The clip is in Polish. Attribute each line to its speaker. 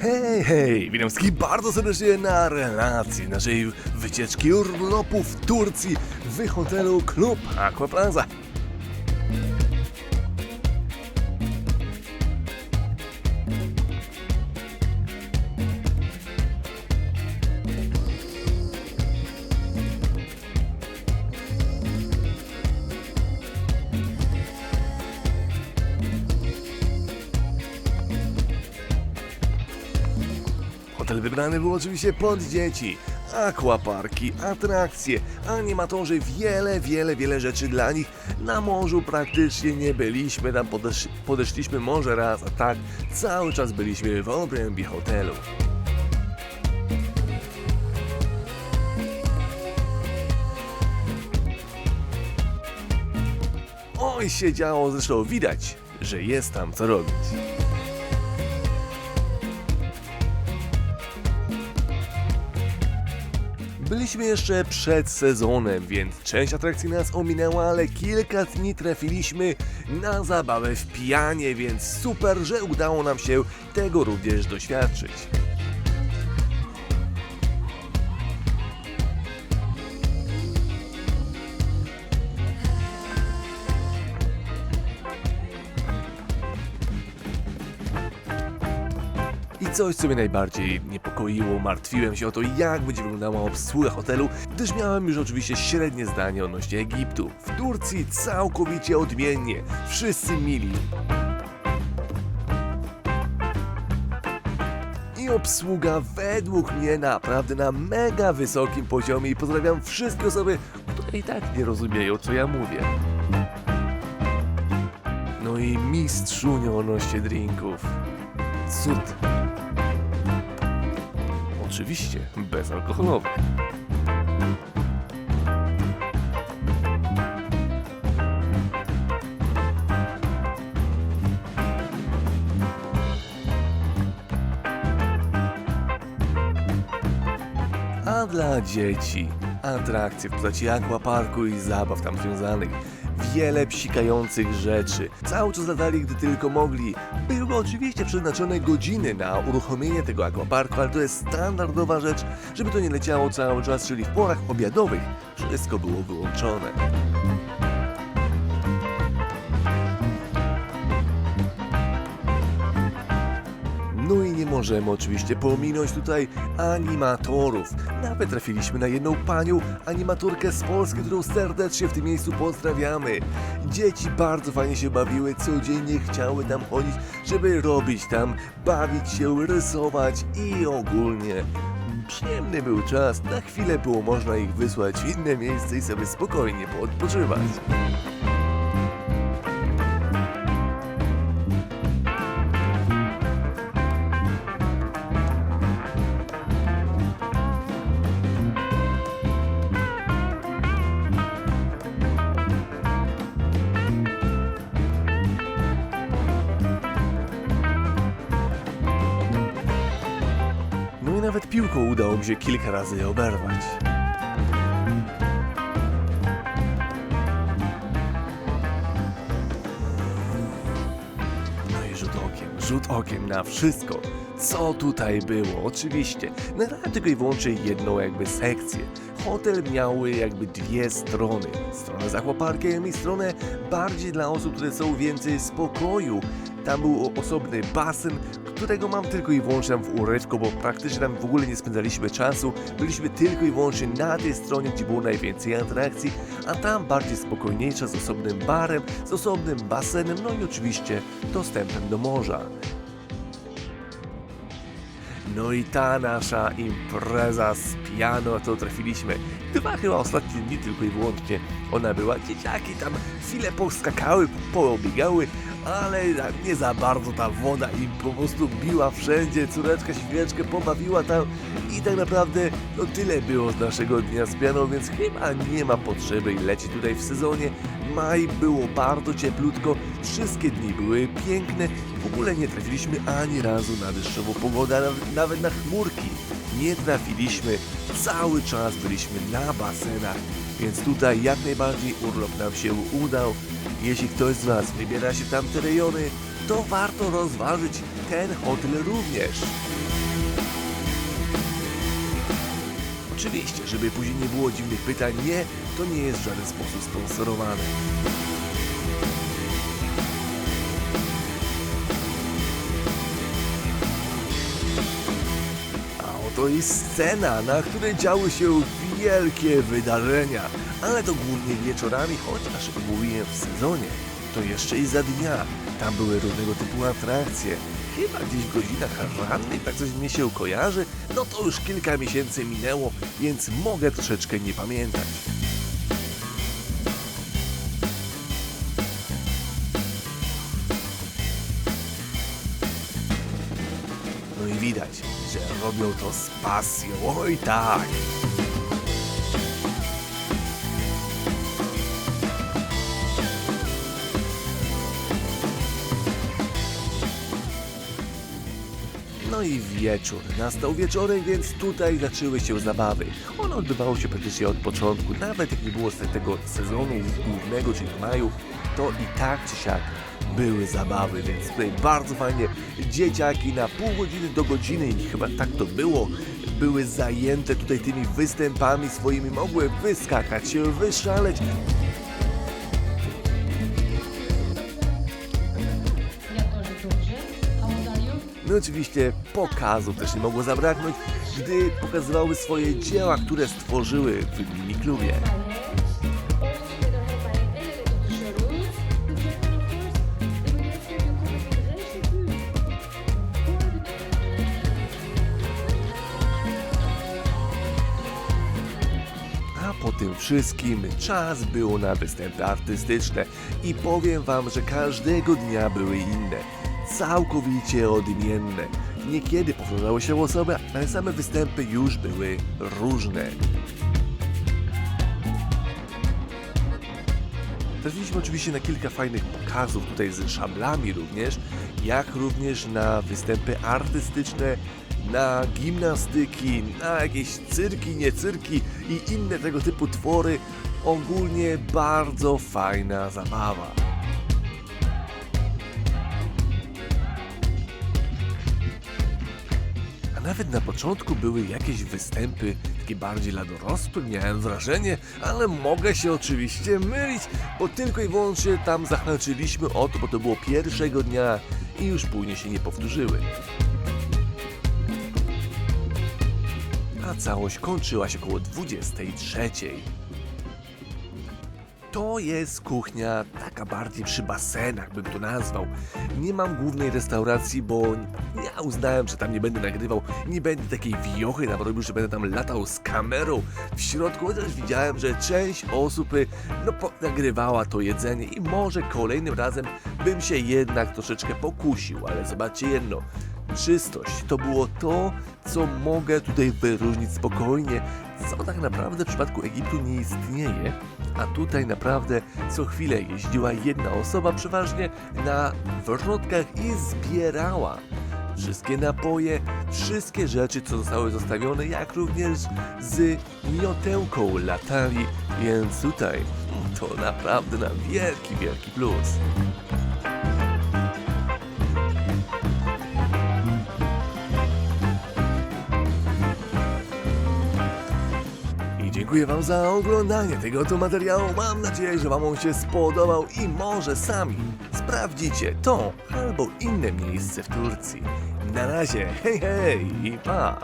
Speaker 1: Hej, hej, witam bardzo serdecznie na relacji naszej wycieczki urlopu w Turcji w hotelu Klub Aquaplaza. Wybrany był oczywiście pod dzieci. Aquaparki, atrakcje, animatorzy, wiele, wiele, wiele rzeczy dla nich. Na morzu praktycznie nie byliśmy, tam podesz podeszliśmy może raz, a tak cały czas byliśmy w obrębie hotelu. Oj, się działo, zresztą widać, że jest tam co robić. Byliśmy jeszcze przed sezonem, więc część atrakcji nas ominęła, ale kilka dni trafiliśmy na zabawę w pijanie, więc super, że udało nam się tego również doświadczyć. I coś, co mnie najbardziej niepokoiło, martwiłem się o to, jak będzie wyglądała obsługa hotelu, gdyż miałem już oczywiście średnie zdanie odnośnie Egiptu. W Turcji całkowicie odmiennie, wszyscy mili. Obsługa według mnie naprawdę na mega wysokim poziomie i pozdrawiam wszystkie osoby, które i tak nie rozumieją, co ja mówię. No i mistrzunio odnośnie drinków. Cud. Oczywiście bezalkoholowe. A dla dzieci atrakcje w postaci aquaparku i zabaw tam związanych. Wiele psikających rzeczy. Cały czas latali, gdy tylko mogli. Były oczywiście przeznaczone godziny na uruchomienie tego aquaparku, ale to jest standardowa rzecz, żeby to nie leciało cały czas, czyli w porach obiadowych wszystko było wyłączone. Możemy oczywiście pominąć tutaj animatorów. Nawet trafiliśmy na jedną panią animatorkę z Polski, którą serdecznie w tym miejscu pozdrawiamy. Dzieci bardzo fajnie się bawiły, codziennie chciały tam chodzić, żeby robić tam, bawić się, rysować i ogólnie Przyjemny był czas, na chwilę było można ich wysłać w inne miejsce i sobie spokojnie poodpoczywać. Nawet piłką udało mi się kilka razy oberwać. No i rzut okiem, rzut okiem na wszystko, co tutaj było. Oczywiście, nagrałem tylko i wyłącznie jedną jakby sekcję. Hotel miały jakby dwie strony. Stronę z aquaparkiem i stronę bardziej dla osób, które są więcej spokoju. Tam był osobny basen, którego mam tylko i wyłącznie w urywku, bo praktycznie tam w ogóle nie spędzaliśmy czasu. Byliśmy tylko i wyłącznie na tej stronie, gdzie było najwięcej atrakcji, a tam bardziej spokojniejsza z osobnym barem, z osobnym basenem, no i oczywiście dostępem do morza. No i ta nasza impreza z piano, to trafiliśmy. Dwa chyba ostatnie dni tylko i wyłącznie ona była. Dzieciaki tam chwilę poskakały, poobiegały, ale nie za bardzo ta woda im po prostu biła wszędzie. Córeczka świeczkę pobawiła tam i tak naprawdę no tyle było z naszego dnia z pianą, więc chyba nie ma potrzeby lecieć tutaj w sezonie. Maj było bardzo cieplutko, wszystkie dni były piękne. W ogóle nie trafiliśmy ani razu na deszczową pogodę, nawet na chmurki. Nie trafiliśmy, cały czas byliśmy na basenach, więc tutaj jak najbardziej urlop nam się udał. Jeśli ktoś z Was wybiera się w tamte rejony, to warto rozważyć ten hotel również. Oczywiście, żeby później nie było dziwnych pytań, nie, to nie jest w żaden sposób sponsorowane. A oto jest scena, na której działy się wielkie wydarzenia, ale to głównie wieczorami, chociaż mówiłem w sezonie, to jeszcze i za dnia. Tam były różnego typu atrakcje. Chyba gdzieś w godzinach rannych, tak coś mnie się kojarzy, no to już kilka miesięcy minęło, więc mogę troszeczkę nie pamiętać. Robią to z pasją. Oj tak! No i wieczór. Nastał wieczorem, więc tutaj zaczęły się zabawy. Ono odbywało się praktycznie od początku. Nawet jak nie było z tego sezonu głównego, czyli w maju, to i tak czy siak były zabawy, więc tutaj bardzo fajnie dzieciaki na pół godziny do godziny, chyba tak to było, były zajęte tutaj tymi występami swoimi, mogły wyskakać, się wyszaleć. No i oczywiście pokazów też nie mogło zabraknąć, gdy pokazywały swoje dzieła, które stworzyły w mini klubie. Wszystkim czas było na występy artystyczne i powiem wam, że każdego dnia były inne, całkowicie odmienne. Niekiedy powtarzały się osoby, ale same występy już były różne. Trafiliśmy oczywiście na kilka fajnych pokazów tutaj z szablami również, jak również na występy artystyczne, na gimnastyki, na jakieś cyrki, nie cyrki i inne tego typu twory. Ogólnie bardzo fajna zabawa. A nawet na początku były jakieś występy, takie bardziej dla dorosłych, miałem wrażenie, ale mogę się oczywiście mylić, bo tylko i wyłącznie tam zahaczyliśmy o to, bo to było pierwszego dnia i już później się nie powtórzyły. Całość kończyła się około 23. To jest kuchnia taka bardziej przy basenach, bym to nazwał. Nie mam głównej restauracji, bo ja uznałem, że tam nie będę nagrywał, nie będę takiej wiochy tam robił, że będę tam latał z kamerą w środku, chociaż widziałem, że część osób y, no, nagrywała to jedzenie i może kolejnym razem bym się jednak troszeczkę pokusił, ale zobaczcie jedno, czystość to było to, co mogę tutaj wyróżnić spokojnie, co tak naprawdę w przypadku Egiptu nie istnieje, a tutaj naprawdę co chwilę jeździła jedna osoba przeważnie na wrotkach i zbierała wszystkie napoje, wszystkie rzeczy, co zostały zostawione, jak również z miotełką latali, więc tutaj to naprawdę na wielki, wielki plus. Dziękuję Wam za oglądanie tego oto materiału. Mam nadzieję, że Wam on się spodobał i może sami sprawdzicie to albo inne miejsce w Turcji. Na razie, hej hej i pa!